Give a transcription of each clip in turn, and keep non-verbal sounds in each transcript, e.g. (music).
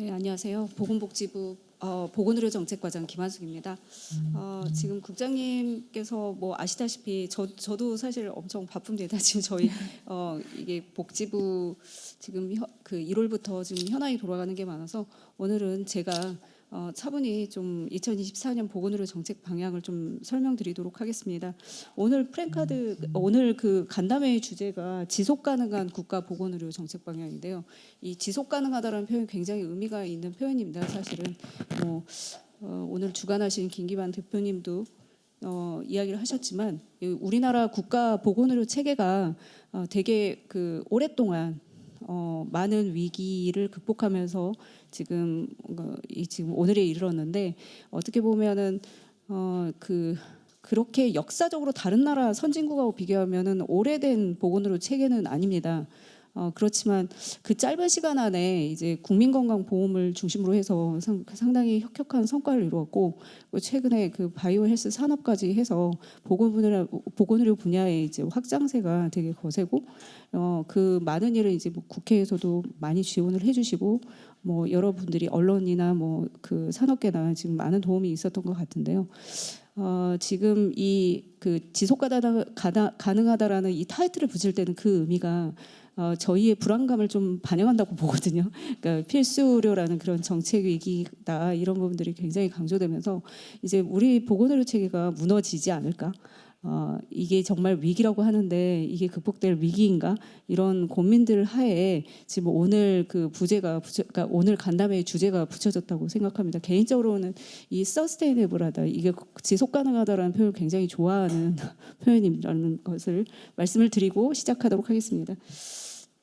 네, 안녕하세요. 보건복지부 어, 보건의료정책과장 김한숙입니다. 어, 지금 국장님께서 뭐 아시다시피 저, 저도 사실 엄청 바쁩니다. (laughs) 지금 저희 어, 이게 복지부 지금 혀, 그 1월부터 지금 현황이 돌아가는 게 많아서 오늘은 제가 어, 차분히 좀 2024년 보건의료 정책 방향을 좀 설명드리도록 하겠습니다. 오늘 프랭카드 오늘 그 간담회 주제가 지속 가능한 국가 보건의료 정책 방향인데요. 이 지속 가능하다라는 표현이 굉장히 의미가 있는 표현입니다. 사실은 뭐 어, 오늘 주관하신 김기반 대표님도 어, 이야기를 하셨지만 이 우리나라 국가 보건의료 체계가 어, 되게 그 오랫동안 어, 많은 위기를 극복하면서 지금 어, 이 지금 오늘에 이르렀는데 어떻게 보면은 어, 그 그렇게 역사적으로 다른 나라 선진국하고 비교하면은 오래된 보건의료 체계는 아닙니다. 어, 그렇지만 그 짧은 시간 안에 이제 국민건강보험을 중심으로 해서 상, 상당히 혁혁한 성과를 이루었고 그 최근에 그 바이오 헬스 산업까지 해서 보건의료 보건의료 분야의 이제 확장세가 되게 거세고 어, 그 많은 일을 이제 뭐 국회에서도 많이 지원을 해주시고 뭐 여러분들이 언론이나 뭐 그 산업계나 지금 많은 도움이 있었던 것 같은데요. 어, 지금 이 그 지속 가능하다라는 이 타이틀을 붙일 때는 그 의미가 어, 저희의 불안감을 좀 반영한다고 보거든요. 그러니까 필수료라는 그런 정책 위기다 이런 부분들이 굉장히 강조되면서 이제 우리 보건의료 체계가 무너지지 않을까? 어, 이게 정말 위기라고 하는데 이게 극복될 위기인가 이런 고민들 하에 지금 오늘 그 부제가 부처, 그러니까 오늘 간담회 주제가 붙여졌다고 생각합니다. 개인적으로는 이 서스테이너블하다 이게 지속 가능하다라는 표현을 굉장히 좋아하는 (laughs) 표현이라는 것을 말씀을 드리고 시작하도록 하겠습니다.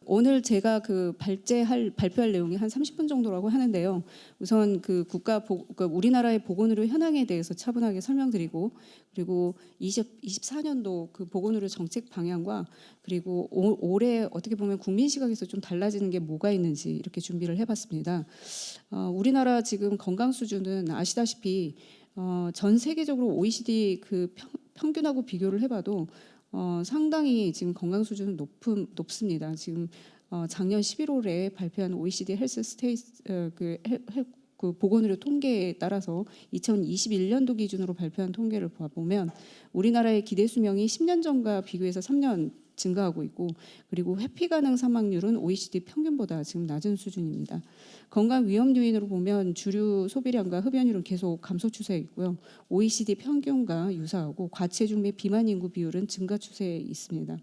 오늘 제가 그 발제할 발표할 내용이 한 30분 정도라고 하는데요. 우선 그 국가 보, 그 우리나라의 보건의료 현황에 대해서 차분하게 설명드리고 그리고 20, 24년도 그 보건의료 정책 방향과 그리고 오, 올해 어떻게 보면 국민 시각에서 좀 달라지는 게 뭐가 있는지 이렇게 준비를 해봤습니다. 어, 우리나라 지금 건강 수준은 아시다시피 어, 전 세계적으로 OECD 그 평, 평균하고 비교를 해봐도 어, 상당히 지금 건강 수준은 높은 높습니다. 지금 어, 작년 11월에 발표한 OECD 헬스 스테이트 어, 그, 헬, 헬, 그 보건의료 통계에 따라서 2021년도 기준으로 발표한 통계를 보면 우리나라의 기대 수명이 10년 전과 비교해서 3년 증가하고 있고 그리고 회피 가능 사망률은 OECD 평균보다 지금 낮은 수준입니다. 건강 위험 요인으로 보면 주류 소비량과 흡연율은 계속 감소 추세에 있고요. OECD 평균과 유사하고 과체중 및 비만 인구 비율은 증가 추세에 있습니다.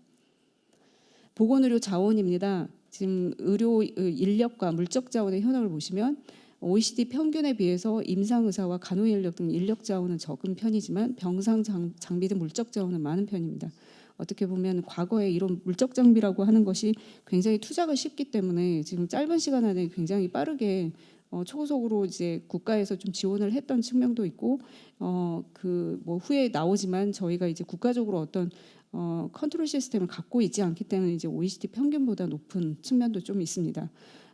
보건의료 자원입니다. 지금 의료 인력과 물적 자원의 현황을 보시면 OECD 평균에 비해서 임상 의사와 간호 인력 등 인력 자원은 적은 편이지만 병상 장비 등 물적 자원은 많은 편입니다. 어떻게 보면 과거에 이런 물적 장비라고 하는 것이 굉장히 투자가 쉽기 때문에 지금 짧은 시간 안에 굉장히 빠르게 어, 초고속으로 이제 국가에서 좀 지원을 했던 측면도 있고 어, 그 뭐 후에 나오지만 저희가 이제 국가적으로 어떤 어, 컨트롤 시스템을 갖고 있지 않기 때문에 이제 OECD 평균보다 높은 측면도 좀 있습니다.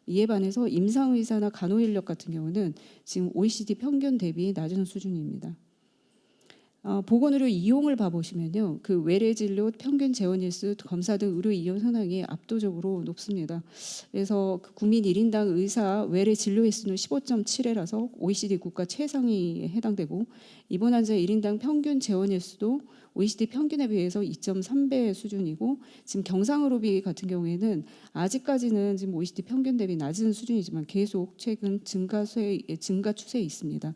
이에 반해서 임상 의사나 간호 인력 같은 경우는 지금 OECD 평균 대비 낮은 수준입니다. 어, 보건의료 이용을 봐보시면요, 그 외래 진료 평균 재원 일수 검사 등 의료 이용 현황이 압도적으로 높습니다. 그래서 그 국민 1인당 의사 외래 진료 횟수는 15.7회라서 OECD 국가 최상위에 해당되고 입원 환자 1인당 평균 재원 일수도 OECD 평균에 비해서 2.3배 수준이고 지금 경상의료비 같은 경우에는 아직까지는 지금 OECD 평균 대비 낮은 수준이지만 계속 최근 증가세 증가 추세에 있습니다.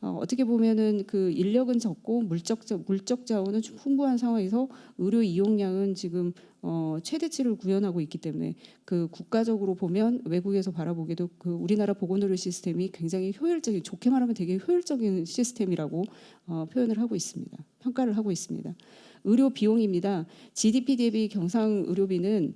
어, 어떻게 보면은 그 인력은 적고 물적 물적 자원은 좀 풍부한 상황에서 의료 이용량은 지금 어, 최대치를 구현하고 있기 때문에 그 국가적으로 보면 외국에서 바라보기도 그 우리나라 보건의료 시스템이 굉장히 효율적인 좋게 말하면 되게 효율적인 시스템이라고 어, 표현을 하고 있습니다. 평가를 하고 있습니다. 의료 비용입니다. GDP 대비 경상 의료비는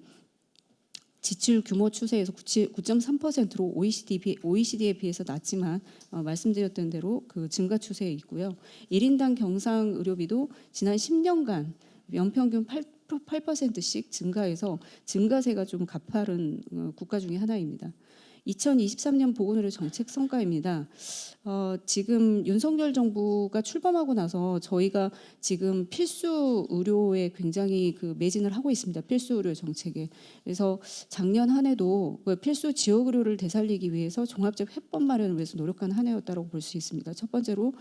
지출 규모 추세에서 9.3%로 OECD, OECD에 비해서 낮지만 어, 말씀드렸던 대로 그 증가 추세에 있고요. 1인당 경상 의료비도 지난 10년간 연평균 8 8%씩 증가해서 증가세가 좀 가파른 어, 국가 중에 하나입니다. 2023년 보건의료 정책 성과입니다. 어, 지금 윤석열 정부가 출범하고 나서 저희가 지금 필수 의료에 굉장히 그 매진을 하고 있습니다. 필수 의료 정책에. 그래서 작년 한 해도 그 필수 지역 의료를 되살리기 위해서 종합적 해법 마련을 위해서 노력한 한 해였다고 볼 수 있습니다. 첫 번째로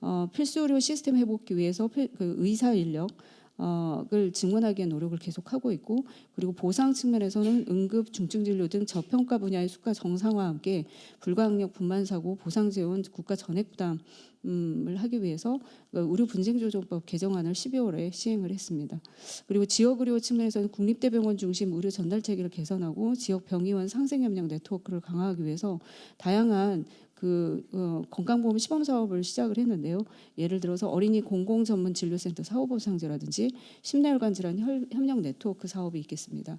어, 필수 의료 시스템 회복기 위해서 필- 그 의사 인력 을 증원하기 위한 노력을 계속하고 있고 그리고 보상 측면에서는 응급 중증 진료 등 저평가 분야의 수가 정상화와 함께 불가항력 분만 사고 보상 지원 국가 전액 부담 을 하기 위해서 그 의료 분쟁 조정법 개정안을 12월에 시행을 했습니다. 그리고 지역 의료 측면에서는 국립대병원 중심 의료 전달 체계를 개선하고 지역 병의원 상생 협력 네트워크를 강화하기 위해서 다양한 그 어, 건강보험 시범 사업을 시작을 했는데요. 예를 들어서 어린이 공공 전문 진료센터 사후 보상제라든지 심내혈관 질환 혈- 협력 네트워크 사업이 있겠습니다.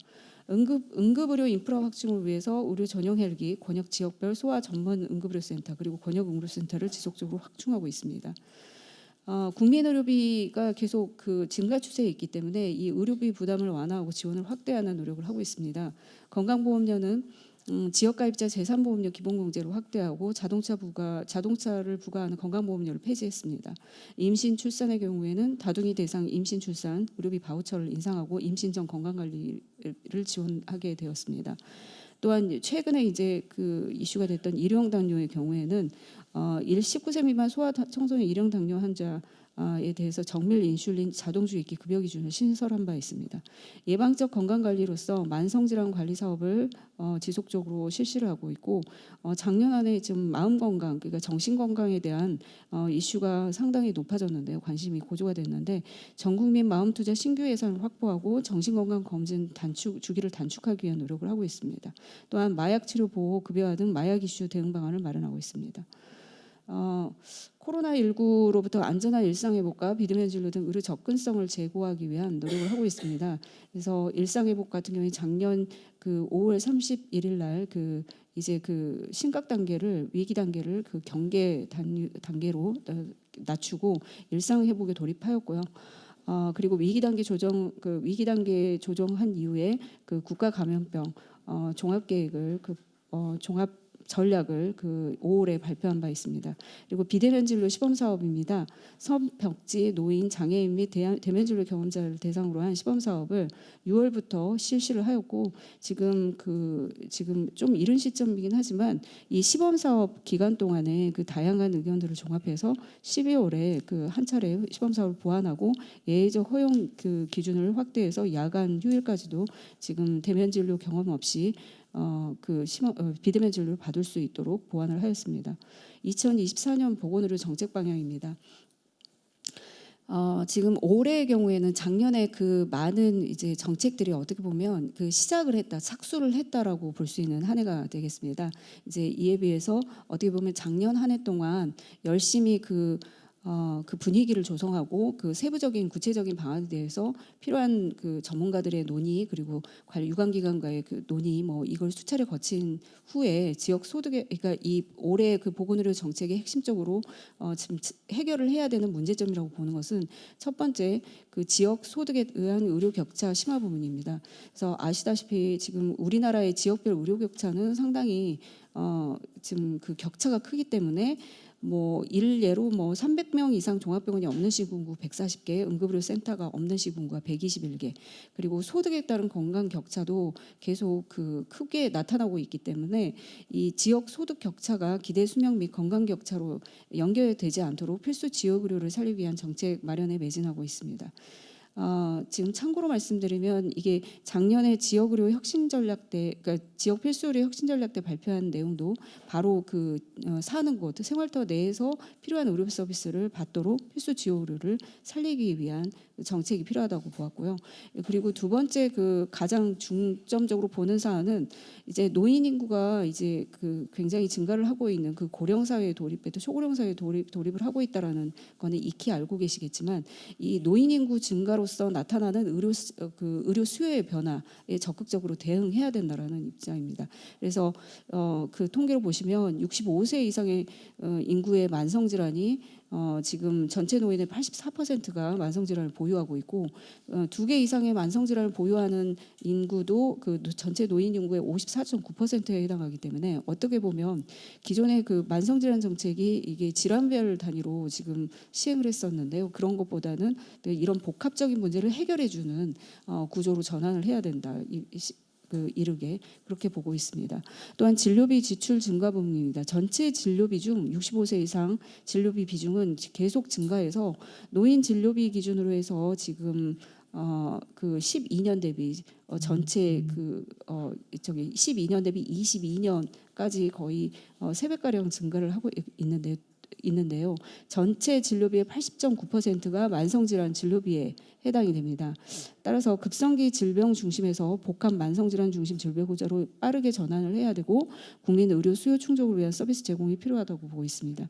응급 응급의료 인프라 확충을 위해서 의료 전용 헬기, 권역 지역별 소아 전문 응급의료센터 그리고 권역 응급센터를 지속적으로 확충하고 있습니다. 어, 국민의료비가 계속 그 증가 추세에 있기 때문에 이 의료비 부담을 완화하고 지원을 확대하는 노력을 하고 있습니다. 건강보험료는 음, 지역가입자 재산보험료 기본공제로 확대하고 자동차 부가 자동차를 부과하는 건강보험료를 폐지했습니다. 임신 출산의 경우에는 다둥이 대상 임신 출산 의료비 바우처를 인상하고 임신 전 건강관리를 지원하게 되었습니다. 또한 최근에 이제 그 이슈가 됐던 일형 당뇨의 경우에는 어, 일 19세 미만 소아 다- 청소년 일형 당뇨 환자 에 대해서 정밀 인슐린 자동 주입기 급여 기준을 신설한 바 있습니다. 예방적 건강 관리로서 만성 질환 관리 사업을 어, 지속적으로 실시를 하고 있고 어, 작년 안에 지금 마음 건강 그러니까 정신 건강에 대한 어, 이슈가 상당히 높아졌는데요. 관심이 고조가 됐는데 전 국민 마음 투자 신규 예산을 확보하고 정신 건강 검진 단축 주기를 단축하기 위한 노력을 하고 있습니다. 또한 마약 치료 보호 급여화 등 마약 이슈 대응 방안을 마련하고 있습니다. 어, 코로나19로부터 안전한 일상 회복과 비대면 진료 등 의료 접근성을 제고하기 위한 노력을 하고 있습니다. 그래서 일상 회복 같은 경우에 작년 그 5월 31일 날 그 이제 그 심각 단계를 위기 단계를 그 경계 단, 단계로 어, 낮추고 일상 회복에 돌입하였고요. 어, 그리고 위기 단계 조정 그 위기 단계 조정한 이후에 그 국가 감염병 어, 종합 계획을 그 어, 종합 전략을 그 5월에 발표한 바 있습니다. 그리고 비대면 진료 시범 사업입니다. 선벽지 노인 장애인 및 대면 진료 경험자를 대상으로 한 시범 사업을 6월부터 실시를 하였고 지금 그 지금 좀 이른 시점이긴 하지만 이 시범 사업 기간 동안에 그 다양한 의견들을 종합해서 12월에 그 한 차례 시범 사업을 보완하고 예외적 허용 그 기준을 확대해서 야간 휴일까지도 지금 대면 진료 경험 없이 어그 어, 비대면 진료를 받을 수 있도록 보완을 하였습니다. 2024년 보건의료 정책 방향입니다. 어, 지금 올해의 경우에는 작년에 그 많은 이제 정책들이 어떻게 보면 그 시작을 했다, 착수를 했다라고 볼 수 있는 한 해가 되겠습니다. 이제 이에 비해서 어떻게 보면 작년 한 해 동안 열심히 그 어, 그 분위기를 조성하고 그 세부적인 구체적인 방안에 대해서 필요한 그 전문가들의 논의 그리고 관리 유관기관과의 그 논의 뭐 이걸 수차례 거친 후에 지역 소득에 그러니까 이 올해 그 보건의료 정책의 핵심적으로 어, 지금 해결을 해야 되는 문제점이라고 보는 것은 첫 번째 그 지역 소득에 의한 의료 격차 심화 부분입니다. 그래서 아시다시피 지금 우리나라의 지역별 의료 격차는 상당히 어, 지금 그 격차가 크기 때문에 뭐 일례로 뭐 300명 이상 종합병원이 없는 시군구 140개, 응급의료 센터가 없는 시군구가 121개, 그리고 소득에 따른 건강 격차도 계속 그 크게 나타나고 있기 때문에 이 지역 소득 격차가 기대 수명 및 건강 격차로 연결되지 않도록 필수 지역 의료를 살리기 위한 정책 마련에 매진하고 있습니다. 어, 지금 참고로 말씀드리면 이게 작년에 지역 의료 혁신 전략 때, 그러니까 지역 필수 의료 혁신 전략 때 발표한 내용도 바로 그 어, 사는 곳 생활터 내에서 필요한 의료 서비스를 받도록 필수 지역 의료를 살리기 위한 정책이 필요하다고 보았고요. 그리고 두 번째 그 가장 중점적으로 보는 사안은 이제 노인 인구가 이제 그 굉장히 증가를 하고 있는 그 고령 사회에 돌입해 또 초고령 사회에 돌입, 돌입을 하고 있다라는 거는 익히 알고 계시겠지만 이 노인 인구 증가로서 나타나는 의료 수- 어, 그 의료 수요의 변화에 적극적으로 대응해야 된다라는 입장입니다. 그래서 어, 그 통계를 보시면 65세 이상의 어, 인구의 만성 질환이 어, 지금 전체 노인의 84%가 만성 질환을 보이 보유하고 있고 어, 두개 이상의 만성 질환을 보유하는 인구도 그 전체 노인 인구의 54.9%에 해당하기 때문에 어떻게 보면 기존의 그 만성 질환 정책이 이게 질환별 단위로 지금 시행을 했었는데요. 그런 것보다는 이런 복합적인 문제를 해결해 주는 어, 구조로 전환을 해야 된다. 이, 이 시- 그 이르게 그렇게 보고 있습니다. 또한 진료비 지출 증가 부분입니다. 전체 진료비 중 65세 이상 진료비 비중은 계속 증가해서 노인 진료비 기준으로 해서 지금 어그 12년 대비 어 전체 그어 저기 12년 대비 22년까지 거의 어 3배 가량 증가를 하고 있- 있는데 있는데요. 전체 진료비의 80.9%가 만성질환 진료비에 해당이 됩니다. 따라서 급성기 질병 중심에서 복합 만성질환 중심 진료구조로 빠르게 전환을 해야 되고 국민 의료 수요 충족을 위한 서비스 제공이 필요하다고 보고 있습니다.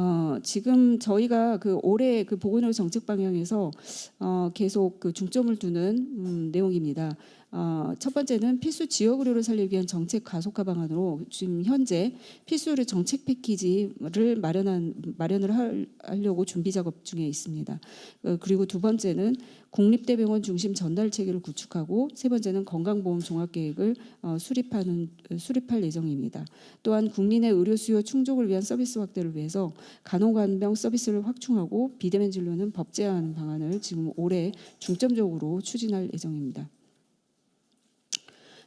어, 지금 저희가 그 올해 그 보건의료 정책 방향에서 어, 계속 그 중점을 두는 음, 내용입니다. 어, 첫 번째는 필수 지역 의료를 살리기 위한 정책 가속화 방안으로 지금 현재 필수 의료 정책 패키지를 마련한 마련을 할, 하려고 준비 작업 중에 있습니다. 어, 그리고 두 번째는 국립대병원 중심 전달 체계를 구축하고 세 번째는 건강보험 종합계획을 어, 수립하는 수립할 예정입니다. 또한 국민의 의료 수요 충족을 위한 서비스 확대를 위해서 간호간병 서비스를 확충하고 비대면 진료는 법제화하는 방안을 지금 올해 중점적으로 추진할 예정입니다.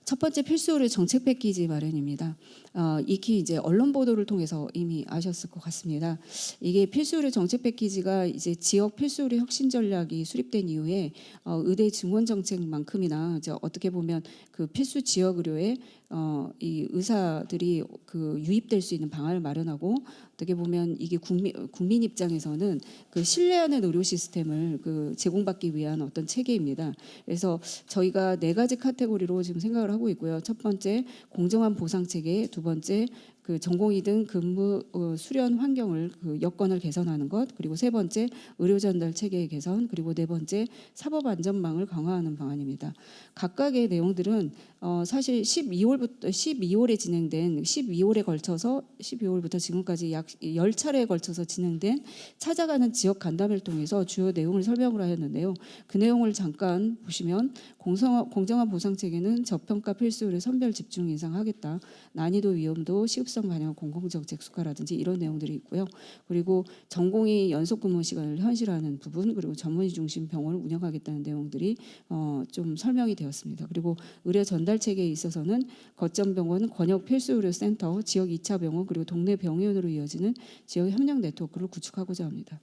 첫 번째 필수 의료 정책 패키지 마련입니다. 어, 익히 이제 언론 보도를 통해서 이미 아셨을 것 같습니다. 이게 필수 의료 정책 패키지가 이제 지역 필수 의료 혁신 전략이 수립된 이후에 어, 의대 증원 정책만큼이나 이제 어떻게 보면 그 필수 지역 의료에 어, 이 의사들이 그 유입될 수 있는 방안을 마련하고 어떻게 보면 이게 국민 국민 입장에서는 그 신뢰하는 의료 시스템을 그 제공받기 위한 어떤 체계입니다. 그래서 저희가 네 가지 카테고리로 지금 생각을 하고 있고요. 첫 번째 공정한 보상 체계, 두 번째 그 전공의 등 근무 어, 수련 환경을 그 여건을 개선하는 것, 그리고 세 번째 의료 전달 체계의 개선, 그리고 네 번째 사법 안전망을 강화하는 방안입니다. 각각의 내용들은 어, 사실 12월부터 12월에 진행된 12월에 걸쳐서 12월부터 지금까지 약 10차례에 걸쳐서 진행된 찾아가는 지역 간담회를 통해서 주요 내용을 설명을 하였는데요. 그 내용을 잠깐 보시면 공성, 공정한 보상 체계는 저평가 필수를 선별 집중 인상하겠다. 난이도 위험도 시급성 반영 공공정책 수가라든지 이런 내용들이 있고요. 그리고 전공의 연속 근무 시간을 현실화하는 부분 그리고 전문의 중심 병원을 운영하겠다는 내용들이 어, 좀 설명이 되었습니다. 그리고 의료 전달 체계에 있어서는 거점 병원, 권역 필수 의료 센터, 지역 2차 병원 그리고 동네 병의원으로 이어지는 지역 협력 네트워크를 구축하고자 합니다.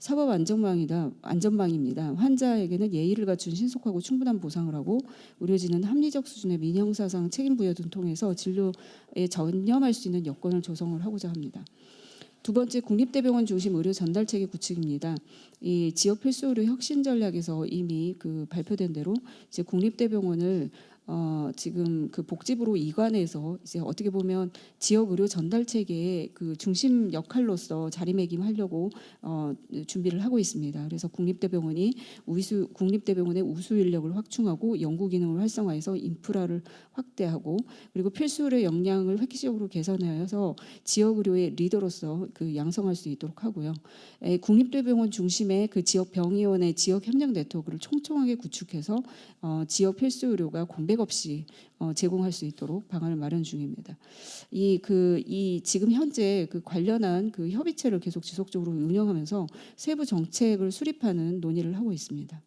사법 안전망이다 안전망입니다. 환자에게는 예의를 갖춘 신속하고 충분한 보상 을 하고 의료진은 합리적 수준의 민형사상 책임 부여 등 통해서 진료에 전념할 수 있는 여건을 조성을 하고자 합니다. 두 번째 국립대병원 중심 의료 전달 체계 구축입니다. 이 지역 필수 의료 혁신 전략에서 이미 그 발표된 대로 이제 국립대병원을 어 지금 그 복지부로 이관해서 이제 어떻게 보면 지역 의료 전달 체계의 그 중심 역할로서 자리매김하려고 어 준비를 하고 있습니다. 그래서 국립대병원이 우수 국립대병원의 우수 인력을 확충하고 연구 기능을 활성화해서 인프라를 확대하고 그리고 필수 의료 역량을 획기적으로 개선하여서 지역 의료의 리더로서 그 양성할 수 있도록 하고요. 에, 국립대병원 중심의 그 지역 병의원의 지역 협력 네트워크를 촘촘하게 구축해서 어, 지역 필수 의료가 공백 없이 어, 제공할 수 있도록 방안을 마련 중입니다. 이 그 이 지금 현재 그 관련한 그 협의체를 계속 지속적으로 운영하면서 세부 정책을 수립하는 논의를 하고 있습니다.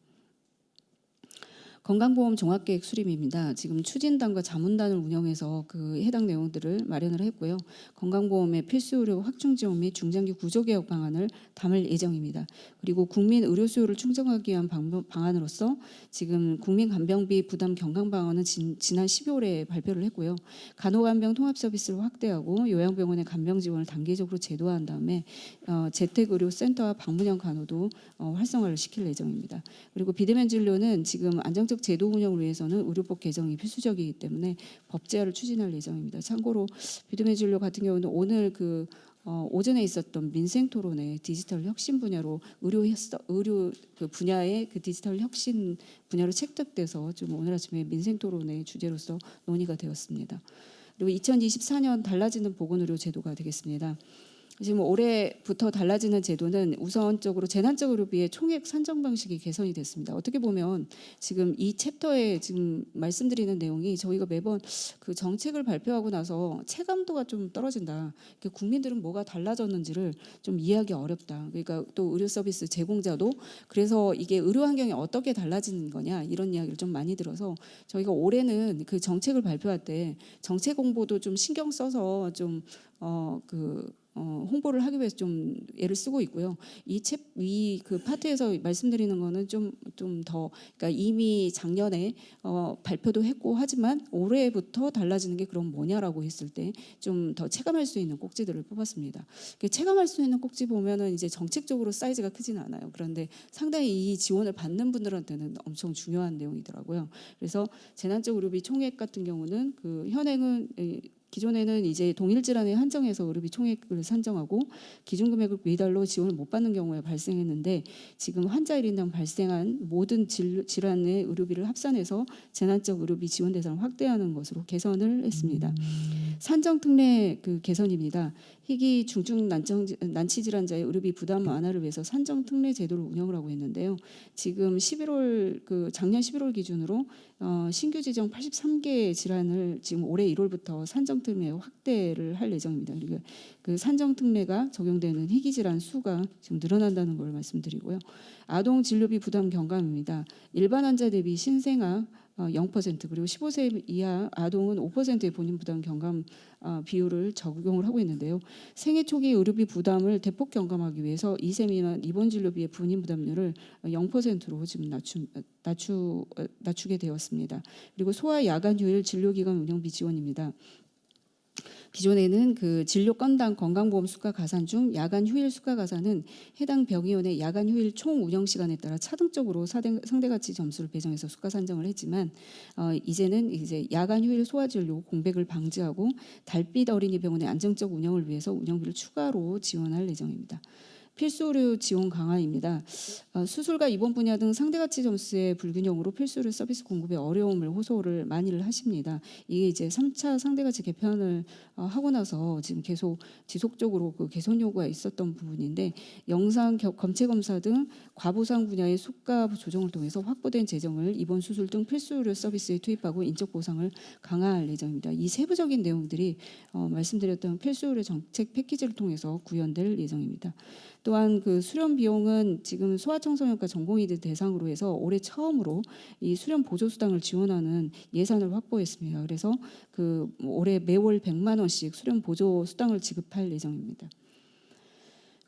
건강보험 종합계획 수립입니다. 지금 추진단과 자문단을 운영해서 그 해당 내용들을 마련을 했고요. 건강보험의 필수 의료 확충 지원 및 중장기 구조 개혁 방안을 담을 예정입니다. 그리고 국민 의료 수요를 충족하기 위한 방, 방안으로서 지금 국민 간병비 부담 경감 방안은 진, 지난 12월에 발표를 했고요. 간호간병 통합 서비스를 확대하고 요양병원의 간병 지원을 단계적으로 제도화한 다음에 어, 재택 의료 센터와 방문형 간호도 어, 활성화를 시킬 예정입니다. 그리고 비대면 진료는 지금 안정적 제도 운영을 위해서는 의료법 개정이 필수적이기 때문에 법제화를 추진할 예정입니다. 참고로 비대면 진료 같은 경우는 오늘 그 어, 오전에 있었던 민생 토론회 디지털 혁신 분야로 의료 혁- 의료 그 분야의 그 디지털 혁신 분야로 채택돼서 좀 오늘 아침에 민생 토론회 주제로서 논의가 되었습니다. 그리고 2024년 달라지는 보건의료 제도가 되겠습니다. 지금 올해부터 달라지는 제도는 우선적으로 재난적 의료비의 총액 산정 방식이 개선이 됐습니다. 어떻게 보면 지금 이 챕터에 지금 말씀드리는 내용이 저희가 매번 그 정책을 발표하고 나서 체감도가 좀 떨어진다. 그 국민들은 뭐가 달라졌는지를 좀 이해하기 어렵다. 그러니까 또 의료 서비스 제공자도 그래서 이게 의료 환경이 어떻게 달라지는 거냐 이런 이야기를 좀 많이 들어서 저희가 올해는 그 정책을 발표할 때 정책 홍보도 좀 신경 써서 좀어그 어, 홍보를 하기 위해서 좀 애를 쓰고 있고요. 이책위그 파트에서 말씀드리는 거는 좀 좀 더 그러니까 이미 작년에 어, 발표도 했고 하지만 올해부터 달라지는 게 그럼 뭐냐라고 했을 때 좀 더 체감할 수 있는 꼭지들을 뽑았습니다. 그 체감할 수 있는 꼭지 보면은 이제 정책적으로 사이즈가 크지는 않아요. 그런데 상당히 이 지원을 받는 분들한테는 엄청 중요한 내용이더라고요. 그래서 재난적 의료비 총액 같은 경우는 그 현행은 이, 기존에는 이제 동일 질환에 한정해서 의료비 총액을 산정하고 기준 금액을 미달로 지원을 못 받는 경우에 발생했는데 지금 환자 1인당 발생한 모든 질, 질환의 의료비를 합산해서 재난적 의료비 지원 대상을 확대하는 것으로 개선을 했습니다. 산정 특례 그 개선입니다. 희귀 중증 난청, 난치 질환자의 의료비 부담 완화를 위해서 산정 특례 제도를 운영을 하고 있는데요. 지금 11월 그 작년 11월 기준으로 어, 신규 지정 83개 질환을 지금 올해 1월부터 산정 특례 확대를 할 예정입니다. 그리고 그 산정 특례가 적용되는 희귀 질환 수가 지금 늘어난다는 걸 말씀드리고요. 아동 진료비 부담 경감입니다. 일반 환자 대비 신생아 어, 0% 그리고 15세 이하 아동은 5%의 본인 부담 경감 어, 비율을 적용을 하고 있는데요. 생애 초기 의료비 부담을 대폭 경감하기 위해서 2세 미만 입원 진료비의 본인 부담률을 0%로 지금 낮추, 낮추, 어, 낮추게 되었습니다. 그리고 소아 야간 휴일 진료기관 운영비 지원입니다. 기존에는 그 진료 건당 건강보험 수가 가산 중 야간 휴일 수가 가산은 해당 병의원의 야간 휴일 총 운영 시간에 따라 차등적으로 상대가치 점수를 배정해서 수가 산정을 했지만 어, 이제는 이제 야간 휴일 소아 진료 공백을 방지하고 달빛 어린이 병원의 안정적 운영을 위해서 운영비를 추가로 지원할 예정입니다. 필수 의료 지원 강화입니다. 어, 수술과 입원 분야 등 상대 가치 점수의 불균형으로 필수 의료 서비스 공급에 어려움을 호소를 많이를 하십니다. 이게 이제 3차 상대 가치 개편을 어, 하고 나서 지금 계속 지속적으로 그 개선 요구가 있었던 부분인데 영상 겨- 검체 검사 등 과보상 분야의 수가 조정을 통해서 확보된 재정을 입원 수술 등 필수 의료 서비스에 투입하고 인적 보상을 강화할 예정입니다. 이 세부적인 내용들이 어, 말씀드렸던 필수 의료 정책 패키지를 통해서 구현될 예정입니다. 또한 그 수련 비용은 지금 소아청소년과 전공의들 대상으로 해서 올해 처음으로 이 수련 보조 수당을 지원하는 예산을 확보했습니다. 그래서 그 올해 매월 100만 원씩 수련 보조 수당을 지급할 예정입니다.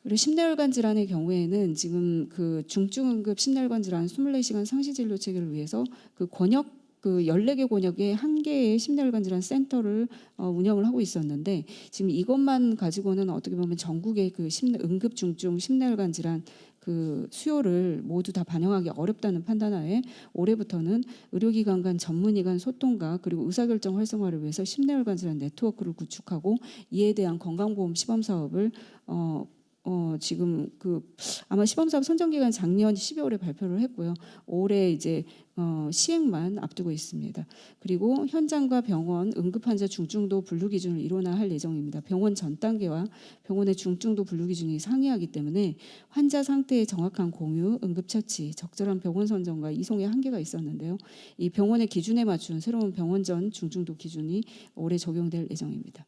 그리고 심내혈관 질환의 경우에는 지금 그 중증응급 심내혈관 질환 24시간 상시 진료 체계를 위해서 그 권역 그 14개 권역에 한 개의 심내혈관 질환 센터를 어, 운영을 하고 있었는데 지금 이것만 가지고는 어떻게 보면 전국의 그 심내, 응급 중증 심내혈관 질환 그 수요를 모두 다 반영하기 어렵다는 판단하에 올해부터는 의료기관 간 전문의 간 소통과 그리고 의사결정 활성화를 위해서 심내혈관 질환 네트워크를 구축하고 이에 대한 건강보험 시범 사업을 어, 어 지금 그 아마 시범 사업 선정 기간 작년 12월에 발표를 했고요. 올해 이제 어, 시행만 앞두고 있습니다. 그리고 현장과 병원 응급 환자 중증도 분류 기준을 일원화 할 예정입니다. 병원 전 단계와 병원의 중증도 분류 기준이 상이하기 때문에 환자 상태의 정확한 공유, 응급 처치, 적절한 병원 선정과 이송에 한계가 있었는데요. 이 병원의 기준에 맞춘 새로운 병원 전 중증도 기준이 올해 적용될 예정입니다.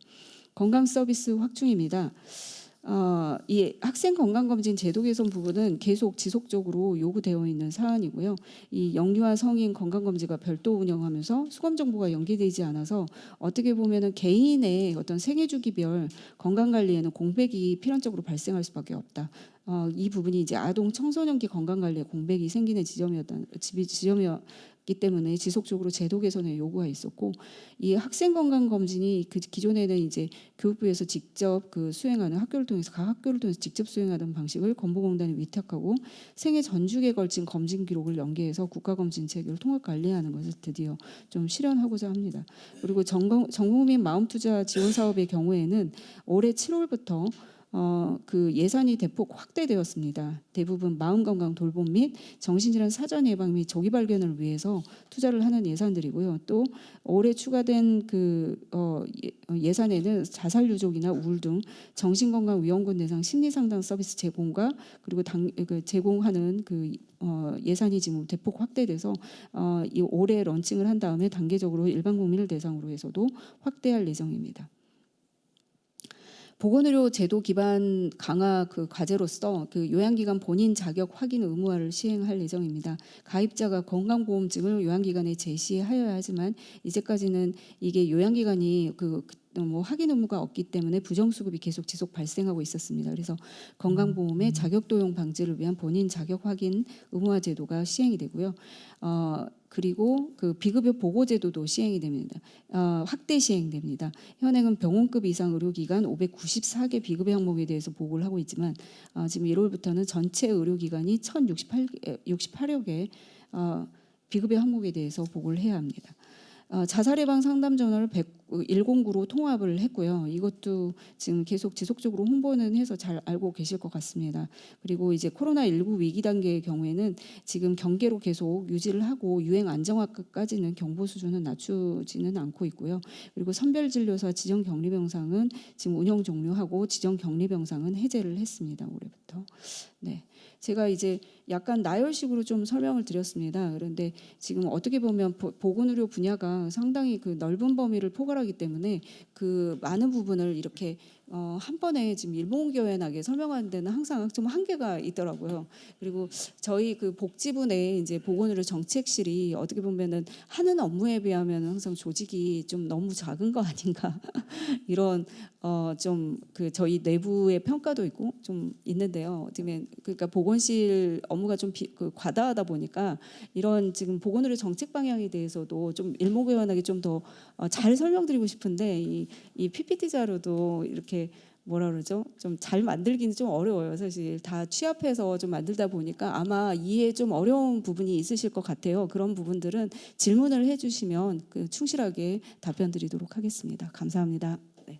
건강 서비스 확충입니다. 어, 이 학생 건강 검진 제도 개선 부분은 계속 지속적으로 요구되어 있는 사안이고요. 이 영유아 성인 건강 검진과 별도 운영하면서 수검 정보가 연계되지 않아서 어떻게 보면은 개인의 어떤 생애 주기별 건강 관리에는 공백이 필연적으로 발생할 수밖에 없다. 어, 이 부분이 이제 아동 청소년기 건강 관리에 공백이 생기는 지점이었던 지- 지점이었 기 때문에 지속적으로 제도 개선의 요구가 있었고 이 학생 건강 검진이 그 기존에는 이제 교육부에서 직접 그 수행하는 학교를 통해서 각 학교를 통해서 직접 수행하던 방식을 건보공단에 위탁하고 생애 전주기에 걸친 검진 기록을 연계해서 국가 검진 체계를 통합 관리하는 것을 드디어 좀 실현하고자 합니다. 그리고 전공, 전국민 마음 투자 지원 사업의 경우에는 올해 7월부터 어, 그 예산이 대폭 확대되었습니다. 대부분 마음 건강 돌봄 및 정신질환 사전 예방 및 조기 발견을 위해서 투자를 하는 예산들이고요. 또 올해 추가된 그 어, 예- 어, 예산에는 자살 유족이나 우울 등 정신건강 위험군 대상 심리 상담 서비스 제공과 그리고 당, 그 제공하는 그 어, 예산이 지금 대폭 확대돼서 어, 이 올해 런칭을 한 다음에 단계적으로 일반 국민을 대상으로 해서도 확대할 예정입니다. 보건의료 제도 기반 강화 그 과제로서 그 요양기관 본인 자격 확인 의무화를 시행할 예정입니다. 가입자가 건강보험증을 요양기관에 제시하여야 하지만 이제까지는 이게 요양기관이 그 뭐 확인 의무가 없기 때문에 부정수급이 계속 지속 발생하고 있었습니다. 그래서 건강보험의 자격 도용 방지를 위한 본인 자격 확인 의무화 제도가 시행이 되고요. 어, 그리고 그 비급여 보고 제도도 시행이 됩니다. 어, 확대 시행됩니다. 현행은 병원급 이상 의료기관 594개 비급여 항목에 대해서 보고를 하고 있지만 어, 지금 1월부터는 전체 의료기관이 1,068 68여 개 어, 비급여 항목에 대해서 보고를 해야 합니다. 어, 자살 예방 상담 전화를 109로 통합을 했고요. 이것도 지금 계속 지속적으로 홍보는 해서 잘 알고 계실 것 같습니다. 그리고 이제 코로나 19 위기 단계의 경우에는 지금 경계로 계속 유지를 하고 유행 안정화까지는 경보 수준은 낮추지는 않고 있고요. 그리고 선별 진료사 지정 격리 병상은 지금 운영 종료하고 지정 격리 병상은 해제를 했습니다. 올해부터. 네. 제가 이제 약간 나열식으로 좀 설명을 드렸습니다. 그런데 지금 어떻게 보면 보- 보건의료 분야가 상당히 그 넓은 범위를 포괄하기 때문에 그 많은 부분을 이렇게 어, 한 번에 지금 일목요연하게 설명하는 데는 항상 좀 한계가 있더라고요. 그리고 저희 그 복지부 내에 이제 보건의료 정책실이 어떻게 보면은 하는 업무에 비하면 항상 조직이 좀 너무 작은 거 아닌가 (laughs) 이런 어, 좀 그 저희 내부의 평가도 있고 좀 있는데요. 어쩌면 그러니까 보건실 업무가 좀 비, 그 과다하다 보니까 이런 지금 보건의료 정책 방향에 대해서도 좀 일목요연하게 좀 더 잘 설명드리고 싶은데 이, 이 PPT 자료도 이렇게 뭐라 그러죠? 좀 잘 만들기는 좀 어려워요. 사실 다 취합해서 좀 만들다 보니까 아마 이해 좀 어려운 부분이 있으실 것 같아요. 그런 부분들은 질문을 해주시면 그 충실하게 답변 드리도록 하겠습니다. 감사합니다.